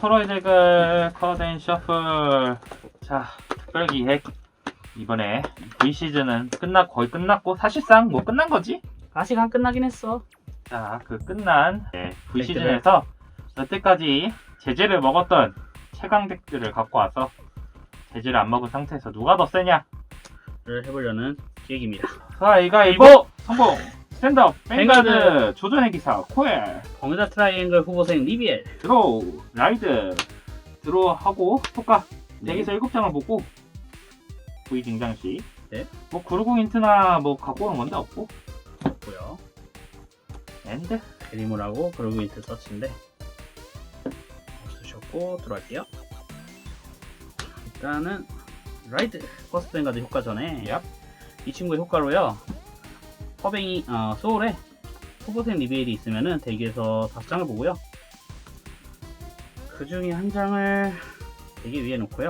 서로의 대결 커든 셔플 자 특별기획 이번에 V 시즌은 끝나 거의 끝났고 사실상 뭐 끝난 거지 아직 안 끝나긴 했어. 자 그 끝난 네, V 덱들을. 시즌에서 여태까지 제재를 먹었던 최강 덱들을 갖고 와서 제재를 안 먹은 상태에서 누가 더 세냐 를 해보려는 기획입니다. 가위가위보 성공 스탠드업 뱅가드. 조전의 기사 코엘 버뮤다 트라이앵글 후보생 리비엘. 드로우 라이드 드로우하고 효과 네. 덱에서 7장을 보고 V 등장 시 네. 뭐 구르공 인트나 뭐 갖고 오는 건데 없고 고요. 엔드 그리물하고 그리고 인트 서치인데 쓰셨고 들어갈게요. 일단은 라이드 퍼스트 뱅가드 효과 전에 얍 이 친구의 효과로요. 허뱅이 어, 소울에 후보생 리베일이 있으면은 대기에서 다섯 장을 보고요. 그 중에 한 장을 대기 위에 놓고요.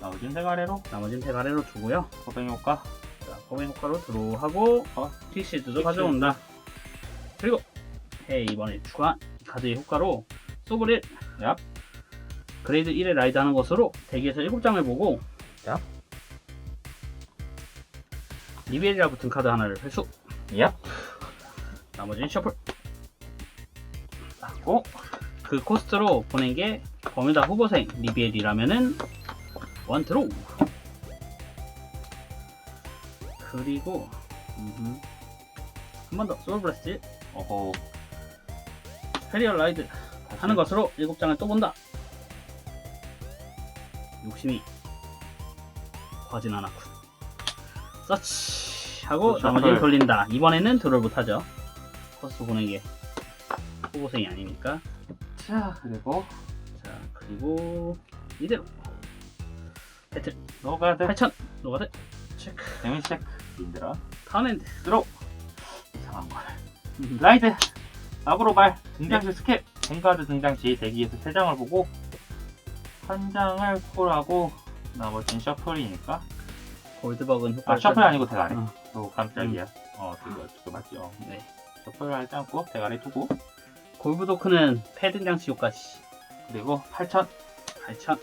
나머지는 대가래로 나머지는 대가래로 주고요. 소뱅 효과 자, 허뱅 효과로 들어하고 어, 티시드도 티시드. 가져온다. 그리고 헤이 이번에 추가한 이 카드의 효과로 1얍 그레이드 1에 라이드 하는 것으로 대기에서 7장을 보고 얍. 리베리아 붙은 카드 하나를 회수 얍 나머지는 셔플. 하고 그 코스트로 보낸 게 버뮤다 후보생 리비엘이라면은 원 드로우 그리고 한 번 더. 소울 블래스트 어호 페리얼 라이드. 하는 것으로 7장을 또 본다. 욕심이 과진 않았군. 서치 하고 그렇죠. 나머지는 헐. 돌린다. 이번에는 드롤 못하죠. 코스트 보낸 게 후보생이 아니니까. 자 그리고 자 그리고 이대로. 배틀 노가드. 8000 노가드. 체크. 데미 체크. 인드라. 턴엔드. 드로우 이상한 걸. 라이드. 아브로발. 등장시 스캡 뱅가드 등장 시 대기에서 3장을 보고 한 장을 콜하고 나머지는 셔플이니까 골드버그는 효과 아 셔플 아니고 대가리. 어. 어 깜짝이야. 어 그거 그거 맞지 어 네. 셔플 할지 않고 대가리 두고. 골브 도크는 패드 장치 효과시 그리고 8천. 8000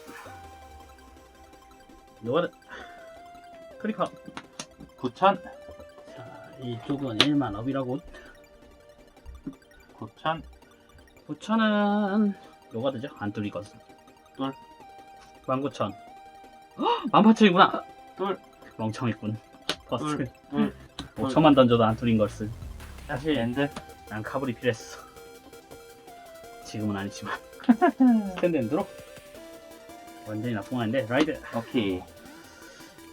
노가드 크리커. 9천. 자 이쪽은 1만 업이라고. 9천. 9천은 노가드죠? 안 뚫리거든 뚫. 19,000 18,000이구나. 뚫. 멍청했군. 버스 뚫, 뚫. 5천만 던져도 안 뚫린 걸스 사실 엔드? 난 카불이 필요했어. 지금은 아니지만. 스탠드 엔드로 완전히 나쁜 아닌데? 라이드. 오케이.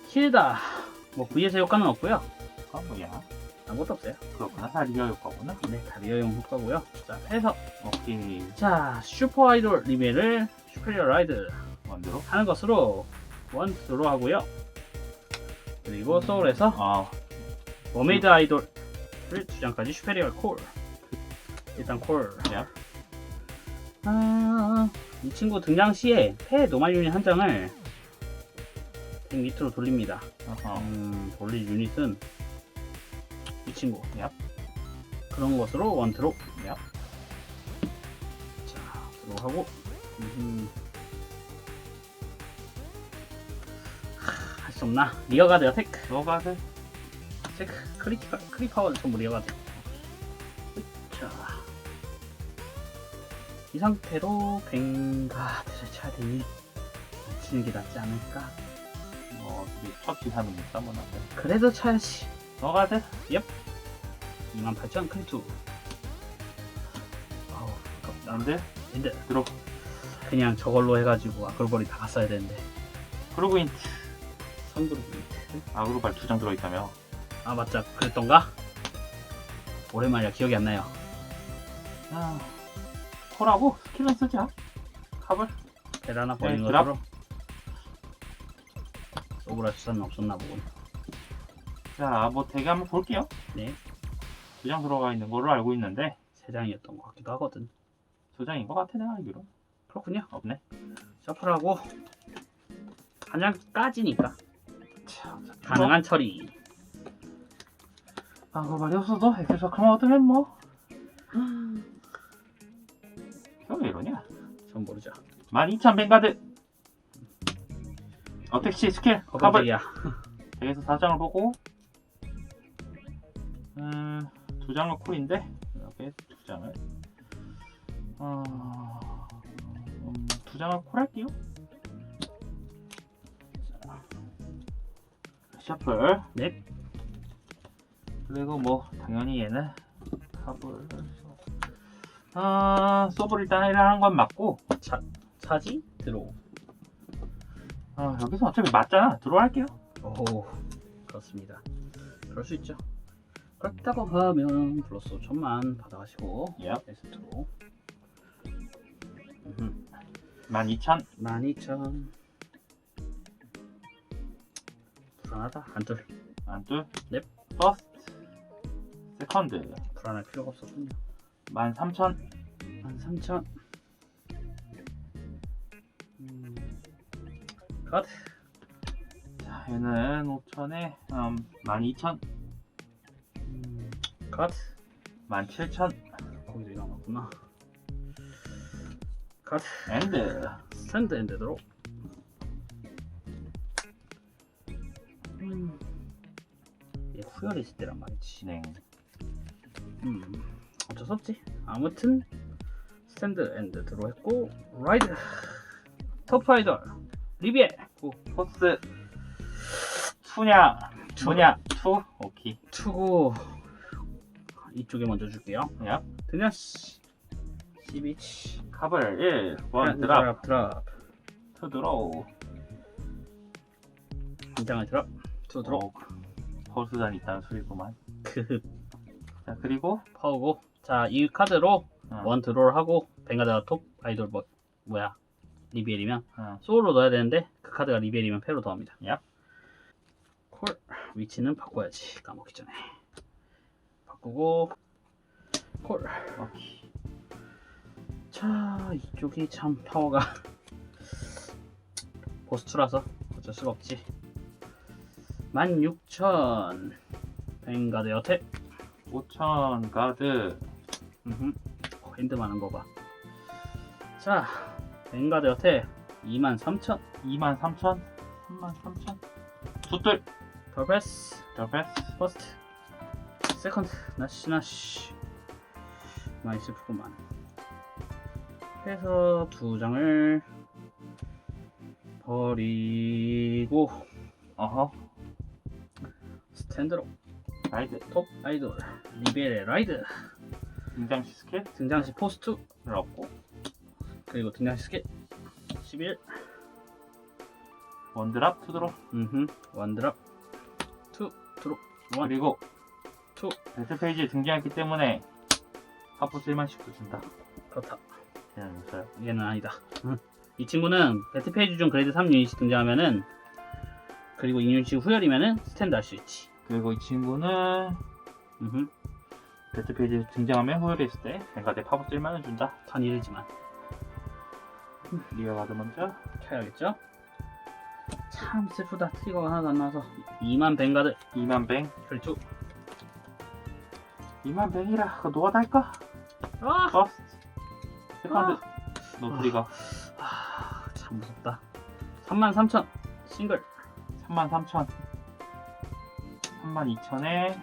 힐다. 뭐 V에서 효과는 없고요. 그거 뭐야? 아무것도 없어요. 그렇구나. 다 리얼 효과구나. 네 다리어용 효과고요. 자 해서 오케이. 자 슈퍼 아이돌 리벨을 슈페리어 라이드 원드로 하는 것으로 원드로 하고요 그리고 소울에서 아 머메이드 아이돌을 두 장까지 슈페리어 콜. 일단 콜. 야. 아, 이 친구 등장 시에 폐 노말 유닛 한 장을 덱 밑으로 돌립니다. 음, 돌릴 유닛은 이 친구. 얍. 그런 것으로 원트로. 얍. 자 들어가고 할수 없나? 리어가드 어택 노가드? 체크. 크리티컬 크리파워는 전부 리어가드. 자. 이 상태로 뱅가드를 되니? 치는 게 낫지 않을까? 뭐 어차피 첫 기 사는 못 삼아놨대 그래도 쳐야지. 노가드? 28,000 크리투. 아우 아깝다. 엔드 근데 들어. 그냥 저걸로 해가지고 아글벌이 다 갔어야 되는데. 그리고 인트 선두로 아그로발 두 장 들어있다며? 아 맞자 그랬던가? 오랜만이라 기억이 안 나요. 아 콜하고 스킬은 쓰자. 카블 베라나 버린 네. 것으로. 소브라 수사는 없었나 보군. 자뭐 대개 한번 볼게요. 네. 두 장 들어가 있는 걸로 알고 있는데. 세 장이었던 것 같기도 하거든. 두 장인 것 같아 내가 알기로. 그렇군요. 없네. 셔플하고 한 장까지니까. 자, 가능한 처리. 아그로발이 없어도 엑셀서 카마우트면 뭐. 형왜 이러냐? 전 모르죠. 12,000 뱅가드. 어택시 스킬 어, 깜짝이야. 여기서 4장을 보고 음, 두 장을 콜인데 이렇게 두 장을. 어, 음, 두 장을 콜할게요 셔플 네. 그리고 뭐 당연히 얘는 컵을 아 소블 일단 일을 하는 건 맞고 차지 들어. 아, 여기서 어차피 맞잖아 들어갈게요 오 그렇습니다. 그럴 수 있죠. 그렇다고 하면 플러스 5천만 받아가시고 예. 에스트로 12,000 12,000 불안하다. 안둘 넵. 퍼스트 세컨드 불안할 필요가 없었군요. 13,000 13,000 음, 카드 자, 얘는 5,000에 음, 12,000 음, 카드 17,000 거기도 이 남았구나. 카드 엔드. 스탠드 엔드 드로 음, 얘 후열이 있을 때란 말이지 진행. 음, 어쩔 수 없지. 아무튼 스탠드 엔드 드로 했고 라이드. 터프 아이돌 리비에. 고 포스. 투냐 투냐 투. 오케이. 투고. 이쪽에 먼저 줄게요. 야. 그냥 12치. 카블 1원 드랍. 드랍 투 드로우. 한 장을 드랍 투 드로 어, 버스단 있다는 소리구만 그 자 그리고 파우고 자 이 카드로 어, 원 드로를 하고 뱅가드가 톱 아이돌 뭐 뭐야 리비엘이면 어, 소울로 넣어야 되는데 그 카드가 리벨이면 패로 더합니다. 얍. 콜 위치는 바꿔야지 까먹기 전에 바꾸고 콜. 오케이 자 이쪽이 참 파워가 보스투라서 어쩔 수가 없지. 16,000 뱅가드 여태. 5,000 가드. 음흠. 어, 핸드 많은 거 봐. 자 뱅가드 여태 23,000 23,000 33,000 두뜰 더베스. 더베스. 퍼스트. 세컨드. 나시 나시 많이 슬프구만. 해서 두 장을 버리고. 어허 스탠드로. 라이드. 톱 아이돌. 리벨의 라이드. 등장시 스킬? 등장시 포스트. 을 얻고. 그리고 등장시 스킬. 11 원드랍 투 드로 음흠. 원드랍 투 드로 원. 그리고 투. 배틀 페이지에 등장했기 때문에 하프스 1만씩 준다. 그렇다. 그냥 있어요? 얘는 아니다. 이 친구는 배트 페이지 중 그레이드 3 유닛이 등장하면은 그리고 이 유닛이 후열이면은 스탠드 할 수 있지. 그리고 이 친구는 음흠. 배틀 페이지에 등장하면 후열이 있을 때 뱅가드에 파버스 1만원 준다 턴 1이지만 리어 가드 먼저 켜야겠죠? 참 슬프다. 트리거가 하나도 안 나와서 2만 뱅가드 2만 뱅 혈투. 2만 뱅이라 그거 노가다 할까? 아! 퍼스트 세컨드 노트리가 아, 참 무섭다. 3만 3천 싱글 33,000 32,000에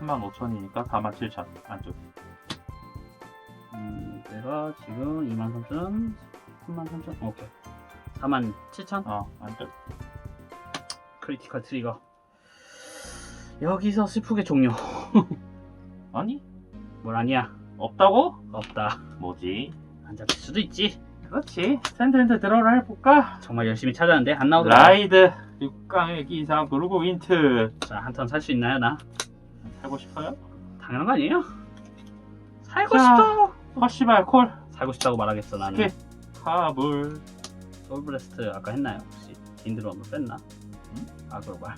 35,000이니까 47,000 안쪽. 음, 내가 지금 2만 3천 3만 3천 오케이. 4만 7천? 어 안쪽. 크리티컬 트리거. 여기서 슬프게 종료. 아니? 뭘 아니야? 없다고? 없다. 뭐지? 안 잡힐 수도 있지 그렇지 센트센트 들어를 해볼까? 정말 열심히 찾았는데 안 나오더라 라이드 6강의 기사 그루브 윈트 자 한 턴 살 수 있나요 나? 살고 싶어요? 당연한 거 아니에요? 살고 자. 싶어 허시발 콜 살고 싶다고 말하겠어 나는 스킵 카불 소울브레스트 아까 했나요 혹시? 딘드로 한번 뺐나? 응? 아 그러발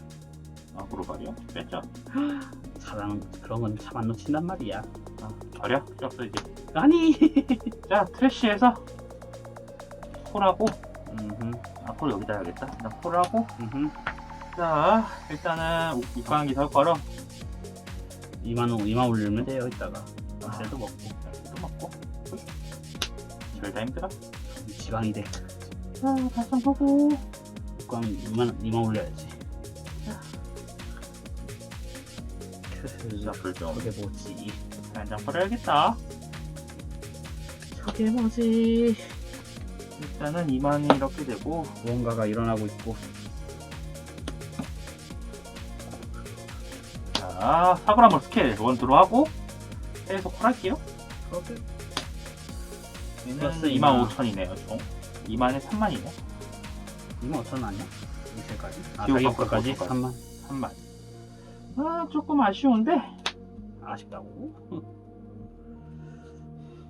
아 그루발이요? 뺐죠? 사람 그런 건 참 안 놓친단 말이야 아, 버려? 없어 이제 아니 자 트래쉬에서 콜하고 음흠, 아 콜 여기다 해야겠다 나 콜하고 음흠. 자 일단은 6강 기사 효과로 2만 원 2만 올리면 돼요 이따가 아. 쎄도 먹고 또 먹고 둘다 힘들어. 지방이 돼. 자, 다시 한번 보고. 그럼 2만 2만 올려야지. 그 셔플 좀. 저게 뭐지? 한장 버려야겠다. 저게 뭐지? 일단은 2만이 이렇게 되고. 무언가가 일어나고 있고. 자, 사고나물 스킬 원드로 하고. 해서 콜할게요. 그렇게 플러스 2만 2만. 5천이네요, 총. 2만에 3만이네. 2만 5천 원 아니야? 이틀까지? 아, 기호 가격까지 깎아서 3만. 3만. 아, 조금 아쉬운데. 아쉽다고?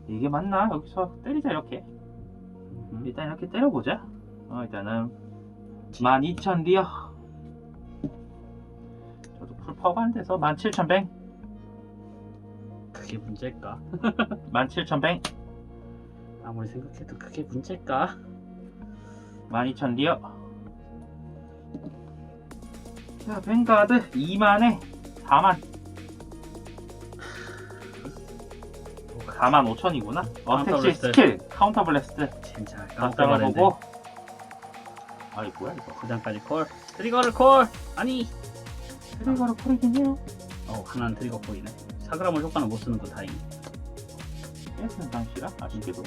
이게 맞나? 여기서 때리자, 이렇게. 음. 일단 이렇게 때려보자. 어, 일단은 12,000 리어. 저도 풀파워가 안 돼서 17,100. 그게 문제일까? 17,100. 아무리 생각해도 그게 문제일까? 12,000 리어. 자, 뱅가드 2만에 4만. 4만 5천이구나. 카운터 어택시 블래스트. 스킬, 카운터 블래스트. 진짜 깜짝을 보고. 아이, 뭐야, 이거. 9장까지 콜. 트리거를 콜! 아니! 트리거로 콜이긴 해요. 어, 하나는 트리거 콜이네. 사그라물 효과는 못 쓰는 거 다행. 뺏은 장치라? 아쉽게도.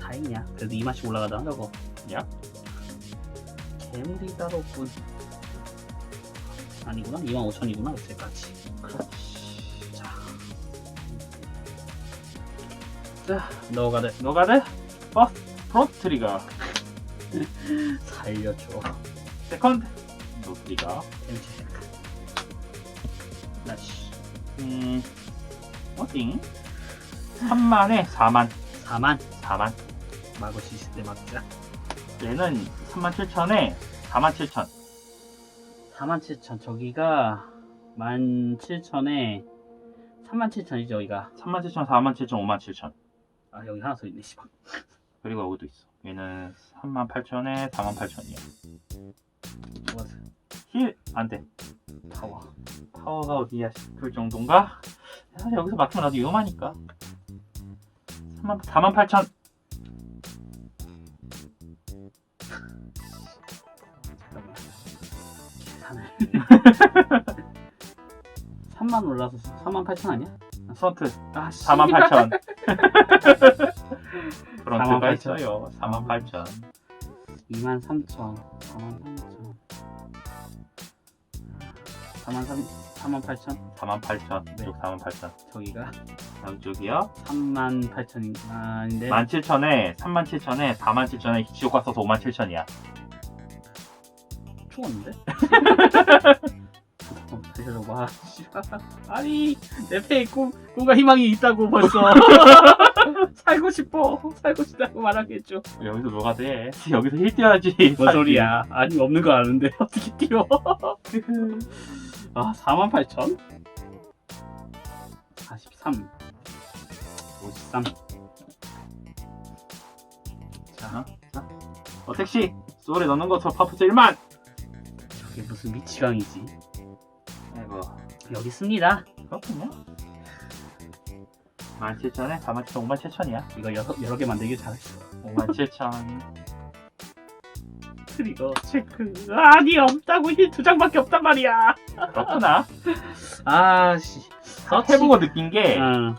다행이야. 그래도 2만씩 올라가다 저거. 야. 괴물이 따로 없군. 아니구나. 2만 5천이구나. 그때까지. 그렇지. 자, 자, 너가 돼. 노가드, 버스, 프론트 트리거. 살려줘. 세컨드, 노. 엠치 체크. 나시. 음, 어띵? 3만에 4만. 4만. 4만. 막을 수 있을 때 막자. 얘는 3만 7천에 4만 7천. 47,000. 저기가 17,000에 37,000이죠, 여기가. 3만 7천, 4만 7천, 5만 7천. 아, 여기 하나 더 있네, 씨발. 그리고 여기도 있어. 얘는 3만 8천에 4만 8천이야. 좋았어. 힐, 안 돼. 파워. 파워가 어디야 싶을 정도인가? 사실 여기서 막히면 나도 위험하니까. 3만, 4만 8천. 잠깐만. 계산을. 3만 올라서 3만 8천 아니야? 프론트 아, 4만 8천. 프론트가 48,000. 있어요. 4만 8천. 2만 3천. 4만 3천. 4만 3, 4만 8천. 4만 8천. 네. 이쪽 4만 8천. 저기가 양쪽이요. 3만 8천인가? 아닌데. 17,000에 3만 7천에 4만 7천에 지옥가 써서 5만 7천이야. 죽었는데? 어, 다시. 아니, 내 패에 꿈, 꿈과 희망이 있다고 벌써. 살고 싶어. 살고 싶다고 말하겠죠. 여기서 뭐가 돼? 여기서 힐 뛰어야지. 뭔 소리야. 아니, 없는 거 아는데. 어떻게 뛰어? 아, 4만 8천? 43. 53. 자, 자. 어, 택시! 소리 넣는 것으로 파푸스 1만! 저게 무슨 미치광이지. 아이고, 여기 있습니다. 그렇군요. 17,000에 4만 7천, 5만 7천이야. 이거 여러, 여러 개 만들길 잘했어. 5만 7천. 트리거 체크. 아니, 없다고 힐두 장밖에 없단 말이야. 그렇구나. 아씨. 아, 해보고 느낀 게, 응,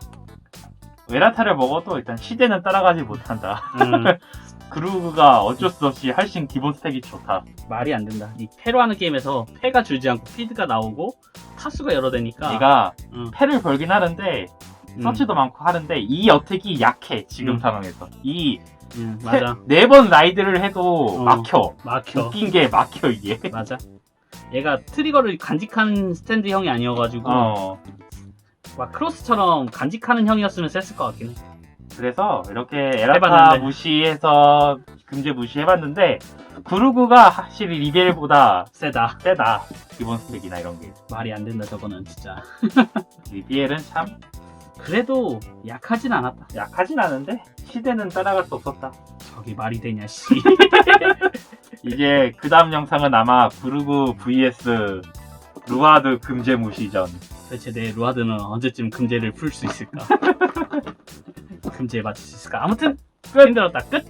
외라타를 먹어도 일단 시대는 따라가지 못한다. 응. 그루브가 어쩔 수 없이 할신 기본 스택이 좋다. 말이 안 된다. 이 패로 하는 게임에서 패가 줄지 않고 피드가 나오고 타수가 여러 대니까. 얘가 응. 패를 벌긴 하는데, 응, 서치도 많고 하는데, 이 어택이 약해, 지금 음. 상황에서. 이, 응, 맞아. 네 번 라이드를 해도 어. 막혀. 막혀. 웃긴 게 막혀, 이게. 맞아. 얘가 트리거를 간직한 스탠드 형이 아니어가지고 어. 막 크로스처럼 간직하는 형이었으면 셌을 것 같긴 해. 그래서 이렇게 에라타 해봤는데. 무시해서 금제 무시해봤는데 구르구가 확실히 리벨보다 세다. 세다 기본 스펙이나 이런 게 말이 안 된다 저거는 진짜. 리벨은 참 그래도 약하진 않았다. 약하진 않은데 시대는 따라갈 수 없었다 저기 말이 되냐 씨. 이제 그 다음 영상은 아마 구르구 vs 루아드 금제 무시전 도대체 내 루아드는 언제쯤 금제를 풀 수 있을까? 금제에 맞출 수 있을까? 아무튼 끝. 힘들었다. 끝.